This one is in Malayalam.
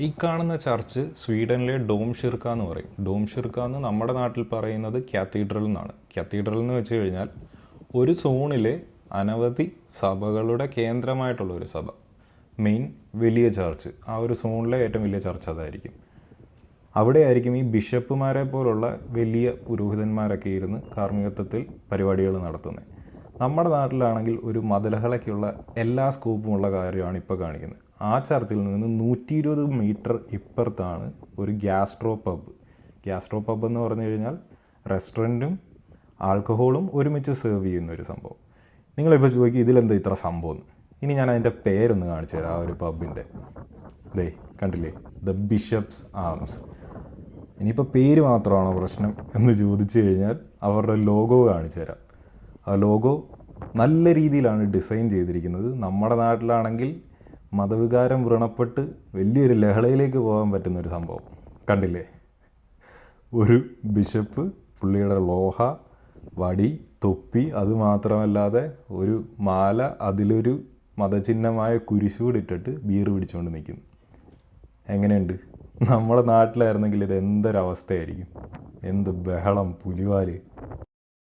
ഈ കാണുന്ന ചർച്ച് സ്വീഡനിലെ ഡോം ഷിർക്ക എന്ന് പറയും. ഡോം ഷിർക്ക എന്ന് നമ്മുടെ നാട്ടിൽ പറയുന്നത് കാത്തീഡ്രൽ എന്നാണ്. കാത്തീഡ്രൽ എന്ന് വെച്ച് കഴിഞ്ഞാൽ ഒരു സോണിലെ അനവധി സഭകളുടെ കേന്ദ്രമായിട്ടുള്ള ഒരു സഭ. മെയിൻ വലിയ ചർച്ച്. ആ ഒരു സോണിലെ ഏറ്റവും വലിയ ചർച്ച് അതായിരിക്കും. അവിടെയായിരിക്കും ഈ ബിഷപ്പുമാരെ പോലുള്ള വലിയ പുരോഹിതന്മാരൊക്കെ ഇരുന്ന് കാർമ്മികത്വത്തിൽ പരിപാടികൾ നടത്തുന്നത്. നമ്മുടെ നാട്ടിലാണെങ്കിൽ ഒരു മതലഹളയ്ക്കുള്ള എല്ലാ സ്കോപ്പുമുള്ള കാര്യമാണ് ഇപ്പോൾ കാണിക്കുന്നത്. ആ ചർച്ചിൽ നിന്ന് നൂറ്റി ഇരുപത് മീറ്റർ ഇപ്പുറത്താണ് ഒരു ഗ്യാസ്ട്രോ പബ് ഗ്യാസ്ട്രോ പബ് എന്ന് പറഞ്ഞു കഴിഞ്ഞാൽ റെസ്റ്റോറന്റും ആൽക്കഹോളും ഒരുമിച്ച് സെർവ് ചെയ്യുന്ന ഒരു സംഭവം. നിങ്ങളിപ്പോൾ ചോദിക്കും ഇതിലെന്താ ഇത്ര സംഭവം? ഇനി ഞാൻ അതിന്റെ പേരൊന്ന് കാണിച്ചു തരാം ആ ഒരു പബിന്റെ ദേ കണ്ടില്ലേ? ദ ബിഷപ്സ് ആംസ് ഇനിയിപ്പോൾ പേര് മാത്രമാണോ പ്രശ്നം എന്ന് ചോദിച്ചു കഴിഞ്ഞാൽ അവരുടെ ലോഗോ കാണിച്ചു തരാം. ആ ലോഗോ നല്ല രീതിയിലാണ് ഡിസൈൻ ചെയ്തിരിക്കുന്നത്. നമ്മുടെ നാട്ടിലാണെങ്കിൽ മതവികാരം വ്രണപ്പെട്ട് വലിയൊരു ലഹളയിലേക്ക് പോകാൻ പറ്റുന്ന ഒരു സംഭവം. കണ്ടില്ലേ? ഒരു ബിഷപ്പ് പുള്ളിയുടെ ലോഹ വടി തൊപ്പി അത് മാത്രമല്ലാതെ ഒരു മാല അതിലൊരു മതചിഹ്നമായ കുരിശൂടിട്ടിട്ട് ബീർ പിടിച്ചുകൊണ്ട് നിൽക്കുന്നു എങ്ങനെയുണ്ട്? നമ്മുടെ നാട്ടിലായിരുന്നെങ്കിൽ ഇത് എന്തൊരവസ്ഥയായിരിക്കും? എന്ത് ബഹളം പുലിവാൽ.